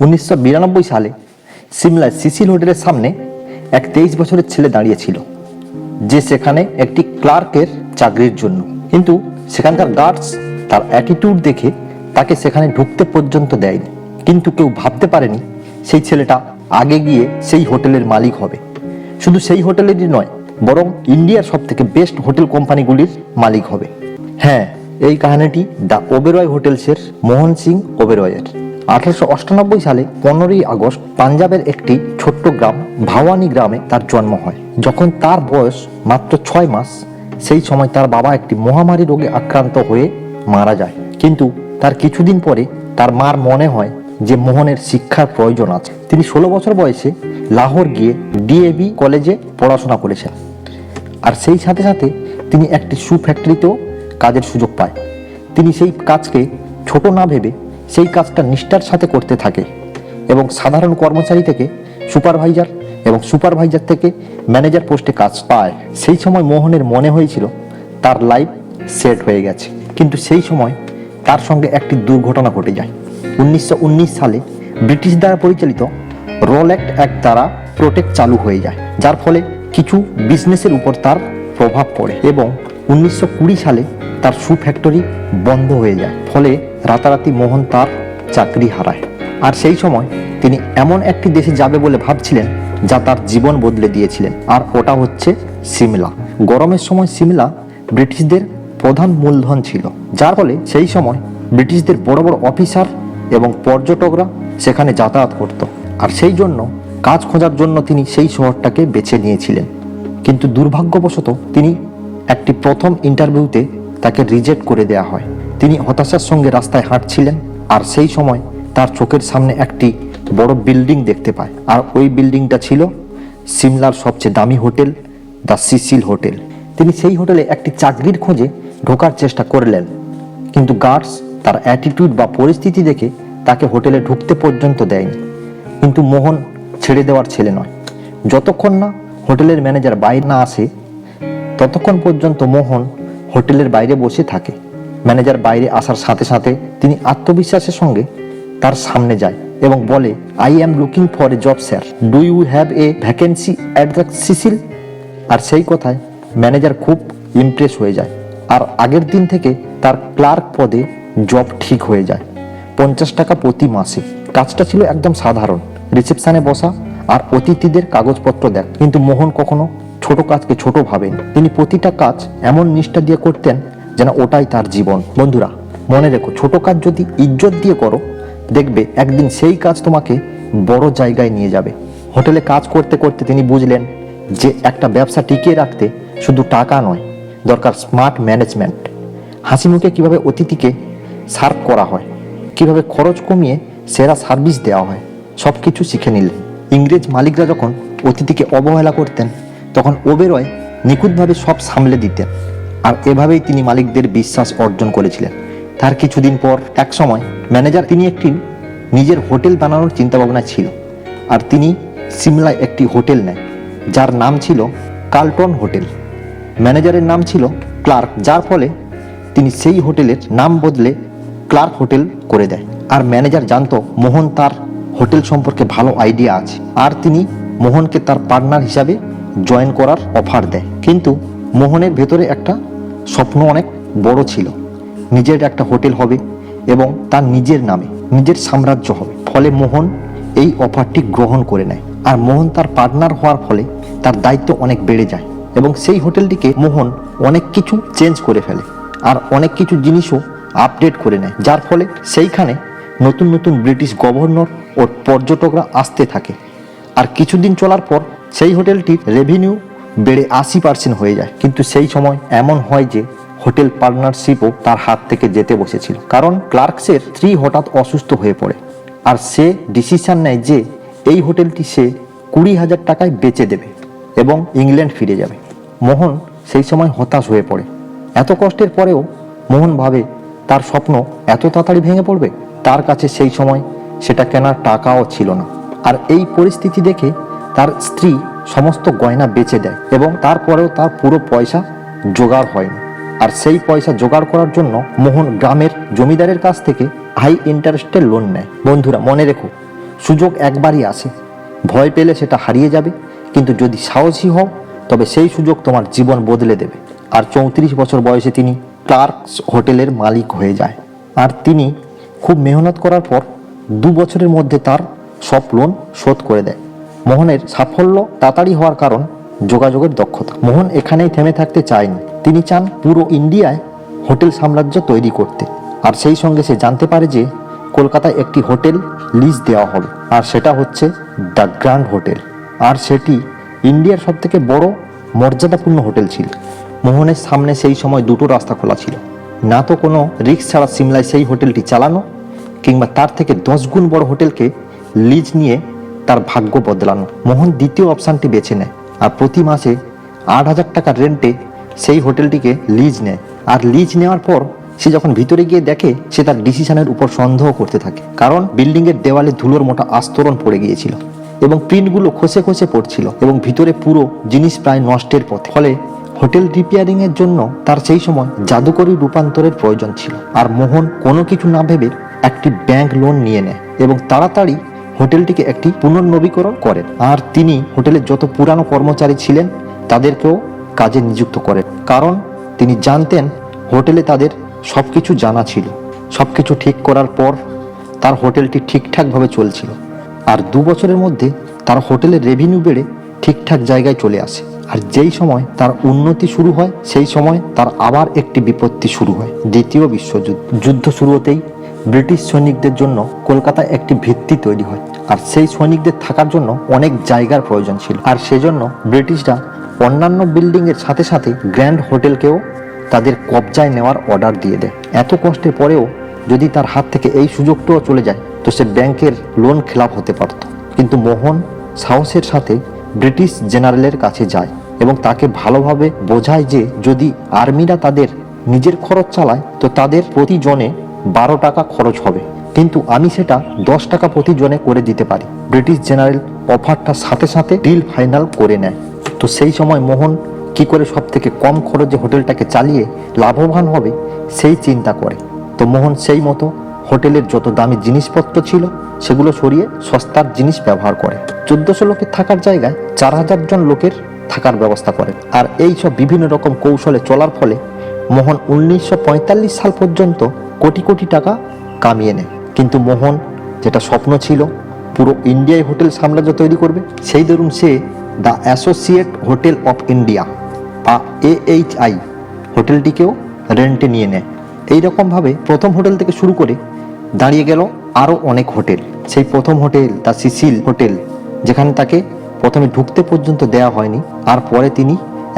উনিশশো বিরানব্বই সালে সিমলায় সিসিল হোটেলের সামনে এক তেইশ বছরের ছেলে দাঁড়িয়েছিল, যে সেখানে একটি ক্লার্কের চাকরির জন্য। কিন্তু সেখানকার গার্ডস তার অ্যাটিটিউড দেখে তাকে সেখানে ঢুকতে পর্যন্ত দেয়নি। কিন্তু কেউ ভাবতে পারেনি সেই ছেলেটা আগে গিয়ে সেই হোটেলের মালিক হবে। শুধু সেই হোটেলেরই নয়, বরং ইন্ডিয়ার সব থেকে বেস্ট হোটেল কোম্পানিগুলির মালিক হবে। হ্যাঁ এই কাহিনীটি দ্য ওবেরয় হোটেলসের মোহন সিং ওবেরয়ের। আঠারোশো অষ্টানব্বই সালে পনেরোই আগস্ট পাঞ্জাবের একটি ছোট্ট গ্রাম ভাওয়ানি গ্রামে তার জন্ম হয়। যখন তার বয়স মাত্র ছয় মাস, সেই সময় তার বাবা একটি মহামারী রোগে আক্রান্ত হয়ে মারা যায়। কিন্তু তার কিছুদিন পরে তার মার মনে হয় যে মোহনের শিক্ষার প্রয়োজন আছে। তিনি ষোলো বছর বয়সে লাহোর গিয়ে ডিএবি কলেজে পড়াশোনা করেছেন। আর সেই সাথে সাথে তিনি একটি শু ফ্যাক্টরিতেও কাজের সুযোগ পায়। তিনি সেই কাজকে ছোট না ভেবে সেই কাজটা নিষ্ঠার সাথে করতে থাকে এবং সাধারণ কর্মচারী থেকে সুপারভাইজার এবং সুপারভাইজার থেকে ম্যানেজার পোস্টে কাজ পায়। সেই সময় মোহনের মনে হয়েছিল তার লাইফ সেট হয়ে গেছে। কিন্তু সেই সময় তার সঙ্গে একটি দুর্ঘটনা ঘটে যায়। উনিশশো উনিশ সালে ব্রিটিশ দ্বারা পরিচালিত রোল অ্যাক্ট অ্যাক্ট দ্বারা প্রোটেক্ট চালু হয়ে যায়, যার ফলে কিছু বিজনেসের উপর তার প্রভাব পড়ে এবং উনিশশো কুড়ি সালে তার শু ফ্যাক্টরি বন্ধ হয়ে যায়। ফলে রাতারাতি মোহন তার চাকরি হারায়। আর সেই সময় তিনি এমন একটি দেশে যাবে বলে ভাবছিলেন, যা তার জীবন বদলে দিয়েছিলেন। আর ওটা হচ্ছে সিমলা। গরমের সময় সিমলা ব্রিটিশদের প্রধান মূলধন ছিল। যার ফলে সেই সময় ব্রিটিশদের বড় বড় অফিসার এবং পর্যটকরা সেখানে যাতায়াত করত। আর সেই জন্য কাজ খোঁজার জন্য তিনি সেই শহরটাকে বেছে নিয়েছিলেন। কিন্তু দুর্ভাগ্যবশত তিনি একটি প্রথম ইন্টারভিউতে তাকে রিজেক্ট করে দেয়া হয়। তিনি হতাশার সঙ্গে রাস্তায় হাঁটছিলেন আর সেই সময় তার চোখের সামনে একটি বড় বিল্ডিং দেখতে পায়। আর ওই বিল্ডিংটা ছিল সিমলার সবচেয়ে দামি হোটেল, দ্য সিসিল হোটেল। তিনি সেই হোটেলে একটি চাকরির খোঁজে ঢোকার চেষ্টা করলেন। কিন্তু গার্ডস তার অ্যাটিটিউড বা পরিস্থিতি দেখে তাকে হোটেলে ঢুকতে পর্যন্ত দেয়নি। কিন্তু মোহন ছেড়ে দেওয়ার ছেলে নয়। যতক্ষণ না হোটেলের ম্যানেজার বাইরে না আসে, ততক্ষণ পর্যন্ত মোহন হোটেলের বাইরে বসে থাকে। ম্যানেজার বাইরে আসার সাথে সাথে তিনি আত্মবিশ্বাসের সঙ্গে তার সামনে যায় এবং বলে I am looking for a job sir do you have a vacancy at the Cecil আর সেই কথায় ম্যানেজার খুব ইমপ্রেস হয়ে যায়। আর আগের দিন থেকে তার ক্লার্ক পদে জব ঠিক হয়ে যায়। পঞ্চাশ টাকা প্রতি মাসে। কাজটা ছিল একদম সাধারণ। রিসেপশনে বসা আর অতিথিদের কাগজপত্র দেখ। কিন্তু মোহন কখনো ছোট কাজকে ছোট ভাবেন। তিনি প্রতিটা কাজ এমন নিষ্ঠা দিয়ে করতেন যেন ওটাই তার জীবন। বন্ধুরা, মনে রেখো, ছোট কাজ যদি ইজ্জত দিয়ে করো, দেখবে একদিন সেই কাজ তোমাকে বড় জায়গায় নিয়ে যাবে। হোটেলে কাজ করতে করতে তিনি বুঝলেন যে একটা ব্যবসা টিকিয়ে রাখতে শুধু টাকা নয়, দরকার স্মার্ট ম্যানেজমেন্ট হাসি মুখে কীভাবে অতিথিকে সার্ভ করা হয়, কীভাবে খরচ কমিয়ে সেরা সার্ভিস দেওয়া হয় সব কিছু শিখে নিলেন। ইংরেজ মালিকরা যখন অতিথিকে অবহেলা করতেন তখন ওবেরয় নিখুঁতভাবে সব সামলে দিতেন আর এভাবেই তিনি মালিকদের বিশ্বাস অর্জন করেছিলেন। তার কিছুদিন পর এক সময় ম্যানেজার তিনি একটি নিজের হোটেল বানানোর চিন্তাভাবনা ছিল আর তিনি সিমলায় একটি হোটেল নেয় যার নাম ছিল কার্লটন হোটেল। ম্যানেজারের নাম ছিল ক্লার্ক, যার ফলে তিনি সেই হোটেলের নাম বদলে ক্লার্ক হোটেল করে দেয়। আর ম্যানেজার জানত মোহন তার হোটেল সম্পর্কে ভালো আইডিয়া আছে। আর তিনি মোহনকে তার পার্টনার হিসাবে জয়েন করার অফার দেয়। কিন্তু মোহনের ভেতরে একটা স্বপ্ন অনেক বড় ছিল। নিজের একটা হোটেল হবে এবং তার নিজের নামে নিজের সাম্রাজ্য হবে। ফলে মোহন এই অফারটি গ্রহণ করে নেয়। আর মোহন তার পার্টনার হওয়ার ফলে তার দায়িত্ব অনেক বেড়ে যায় এবং সেই হোটেলটিকে মোহন অনেক কিছু চেঞ্জ করে ফেলে আর অনেক কিছু জিনিসও আপডেট করে নেয়। যার ফলে সেইখানে নতুন নতুন ব্রিটিশ গভর্নর ও পর্যটকরা আসতে থাকে। আর কিছুদিন চলার পর সেই হোটেলটির রেভিনিউ বেড়ে আশি পার্সেন্ট হয়ে যায়। কিন্তু সেই সময় এমন হয় যে, হোটেল পার্টনারশিপও তার হাত থেকে যেতে বসেছিল। কারণ ক্লার্কসের স্ত্রী হঠাৎ অসুস্থ হয়ে পড়ে। আর সে ডিসিশন নেয় যে, এই হোটেলটি সে কুড়ি হাজার টাকায় বেচে দেবে এবং ইংল্যান্ড ফিরে যাবে। মোহন সেই সময় হতাশ হয়ে পড়ে। এত কষ্টের পরেও মোহন ভাবে, তার স্বপ্ন এত তাড়াতাড়ি ভেঙে পড়বে? তার কাছে সেই সময় সেটা কেনার টাকাও ছিল না। আর এই পরিস্থিতি দেখে তার স্ত্রী সমস্ত গয়না বেচে দেয় এবং তারপরেও তার পুরো পয়সা জোগাড় হয়নি আর সেই পয়সা জোগাড় করার জন্য মোহন গ্রামের জমিদারের কাছ থেকে হাই ইন্টারেস্টের লোন নেয়। বন্ধুরা, মনে রেখো, সুযোগ একবারই আসে। ভয় পেলে সেটা হারিয়ে যাবে, কিন্তু যদি সাহসী হও, তবে সেই সুযোগ তোমার জীবন বদলে দেবে। আর চৌত্রিশ বছর বয়সে তিনি ক্লার্কস হোটেলের মালিক হয়ে যায়। আর তিনি খুব মেহনত করার পর দু বছরের মধ্যে তার সব লোন শোধ করে দেয়। মোহনের সাফল্য তাড়াতাড়ি হওয়ার কারণ যোগাযোগের দক্ষতা। মোহন এখানেই থেমে থাকতে চায়নি। তিনি চান পুরো ইন্ডিয়ায় হোটেল সাম্রাজ্য তৈরি করতে। আর সেই সঙ্গে সে জানতে পারে যে কলকাতায় একটি হোটেল লিজ দেওয়া হবে। আর সেটা হচ্ছে দ্য গ্র্যান্ড হোটেল। আর সেটি ইন্ডিয়ার সবথেকে বড় মর্যাদাপূর্ণ হোটেল ছিল। মোহনের সামনে সেই সময় দুটো রাস্তা খোলা ছিল। না তো কোনো রিক্স ছাড়া সিমলায় সেই হোটেলটি চালানো, কিংবা তার থেকে দশ গুণ বড় হোটেলকে লিজ নিয়ে তার ভাগ্য বদলানো। মোহন দ্বিতীয় অপশানটি বেছে নেয় আর প্রতি মাসে আট হাজার টাকার রেন্টে সেই হোটেলটিকে লিজ নেয়। আর লিজ নেওয়ার পর সে যখন ভিতরে গিয়ে দেখে, সে তার ডিসিশনের উপর সন্দেহ করতে থাকে। কারণ বিল্ডিংয়ের দেওয়ালে ধুলোর মোটা আস্তরণ পড়ে গিয়েছিল এবং প্রিন্টগুলো খসে খসে পড়ছিল এবং ভিতরে পুরো জিনিস প্রায় নষ্টের পথে। ফলে হোটেল রিপেয়ারিং এর জন্য তার সেই সময় জাদুকরী রূপান্তরের প্রয়োজন ছিল। আর মোহন কোনো কিছু না ভেবে একটি ব্যাংক লোন নিয়ে নেয় এবং তাড়াতাড়ি হোটেলটিকে একটি পুনর্নবীকরণ করেন। আর তিনি হোটেলের যত পুরানো কর্মচারী ছিলেন, তাদেরকেও কাজে নিযুক্ত করেন। কারণ তিনি জানতেন, হোটেলে তাদের সব কিছু জানা ছিল। সব কিছু ঠিক করার পর তার হোটেলটি ঠিকঠাকভাবে চলছিল। আর দু বছরের মধ্যে তার হোটেলের রেভিনিউ বেড়ে ঠিকঠাক জায়গায় চলে আসে। আর যেই সময় তার উন্নতি শুরু হয়, সেই সময় তার আবার একটি বিপত্তি শুরু হয়। দ্বিতীয় বিশ্বযুদ্ধ। যুদ্ধ শুরু হতেই ব্রিটিশ সৈনিকদের জন্য কলকাতায় একটি ভিত্তি তৈরি হয়। আর সেই সৈনিকদের থাকার জন্য অনেক জায়গার প্রয়োজন ছিল। আর সেজন্য ব্রিটিশরা অন্যান্য বিল্ডিংয়ের সাথে সাথে গ্র্যান্ড হোটেলকেও তাদের কবজায় নেওয়ার অর্ডার দিয়ে দেয়। এত কষ্টের পরেও যদি তার হাত থেকে এই সুযোগটাও চলে যায়, তো সে ব্যাংকের লোন খেলাপ হতে পারত। কিন্তু মোহন সাহসের সাথে ব্রিটিশ জেনারেলের কাছে যায় এবং তাকে ভালোভাবে বোঝায় যে যদি আর্মিরা তাদের নিজের খরচ চালায়, তো তাদের প্রতি জনে বারো টাকা খরচ হবে। কিন্তু আমি সেটা দশ টাকা প্রতি জনে করে দিতে পারি। ব্রিটিশ জেনারেল অফারটা সাথে সাথে ডিল ফাইনাল করে নেয়। তো সেই সময় মোহন কি করে সব থেকে কম খরচে হোটেলটাকে চালিয়ে লাভবান হবে, সেই চিন্তা করে। তো মোহন সেই মতো হোটেলের যত দামি জিনিসপত্র ছিল, সেগুলো সরিয়ে সস্তার জিনিস ব্যবহার করে। চোদ্দশো লোকের থাকার জায়গায় চার হাজার জন লোকের থাকার ব্যবস্থা করে। আর এই সব বিভিন্ন রকম কৌশলে চলার ফলে মোহন উনিশশো পঁয়তাল্লিশ সাল পর্যন্ত কোটি কোটি টাকা কামিয়ে নেয়। কিন্তু মোহন, যেটা স্বপ্ন ছিল, পুরো ইন্ডিয়ায় হোটেল সাম্রাজ্য তৈরি করবে, সেই দরুন সে the associate hotel of India বা এএইচআই হোটেলটিকেও রেন্টে নিয়ে নেয়। এই রকমভাবে প্রথম হোটেল থেকে শুরু করে দাঁড়িয়ে গেল আরও অনেক হোটেল। সেই প্রথম হোটেল, দ্য সিসিল হোটেল, যেখানে তাকে প্রথমে ঢুকতে পর্যন্ত দেয়া হয়নি, আর পরে তিনি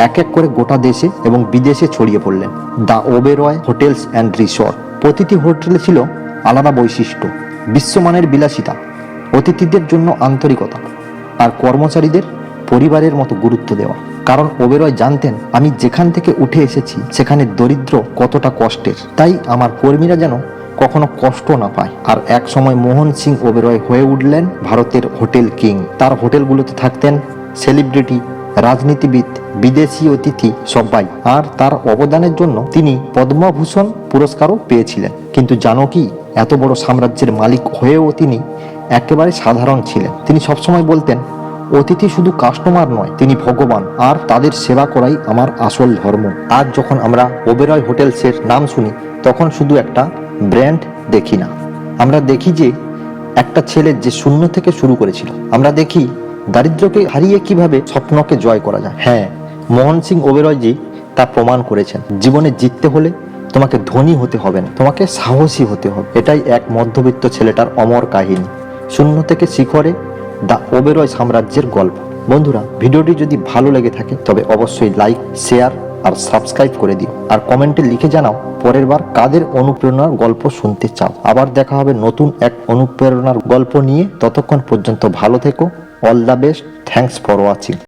এক এক করে গোটা দেশে এবং বিদেশে ছড়িয়ে পড়লেন। The Oberoi hotels and resort. প্রতিটি হোটেলে ছিল আলাদা বৈশিষ্ট্য, বিশ্বমানের বিলাসিতা, অতিথিদের জন্য আন্তরিকতা আর কর্মচারীদের পরিবারের মতো গুরুত্ব দেওয়া। কারণ ওবেরয় জানতেন, আমি যেখান থেকে উঠে এসেছি, সেখানে দরিদ্র কতটা কষ্টের। তাই আমার কর্মীরা যেন কখনো কষ্ট না পায়। আর এক সময় মোহন সিং ওবেরয় হয়ে উঠলেন ভারতের হোটেল কিং। তার হোটেলগুলোতে থাকতেন সেলিব্রিটি রাজনীতিবিদ, বিদেশি অতিথি সবাই। আর তার অবদানের জন্য তিনি পদ্মভূষণ পুরস্কারও পেয়েছিলেন। কিন্তু জানো কি, এত বড় সাম্রাজ্যের মালিক হয়েও তিনি একেবারে সাধারণ ছিলেন। তিনি সবসময় বলতেন, অতিথি শুধু কাস্টমার নয়, তিনি ভগবান, আর তাদের সেবা করাই আমার আসল ধর্ম। আজ যখন আমরা ওবেরয় হোটেলসের নাম শুনি, তখন শুধু একটা ব্র্যান্ড দেখি না। আমরা দেখি যে একটা ছেলে যে শূন্য থেকে শুরু করেছিল। আমরা দেখি দারিদ্র্যকে হারিয়ে কীভাবে স্বপ্নকে জয় করা যায়? হ্যাঁ মোহন সিং ওবেরয়জি তা প্রমাণ করেছেন। জীবনে জিততে হলে তোমাকে ধনী হতে হবে না, তোমাকে সাহসী হতে হবে। এটাই এক মধ্যবিত্ত ছেলেটার অমর কাহিনী। শূন্য থেকে শিখরে দ্য ওবেরয় সাম্রাজ্যের গল্প। বন্ধুরা, ভিডিওটি যদি ভালো লেগে থাকে, তবে অবশ্যই লাইক, শেয়ার আর সাবস্ক্রাইব করে দিও। আর কমেন্টে লিখে জানাও, পরের বার কাদের অনুপ্রেরণার গল্প শুনতে চাও। আবার দেখা হবে নতুন এক অনুপ্রেরণার গল্প নিয়ে। ততক্ষণ পর্যন্ত ভালো থেকো। All the best thanks for watching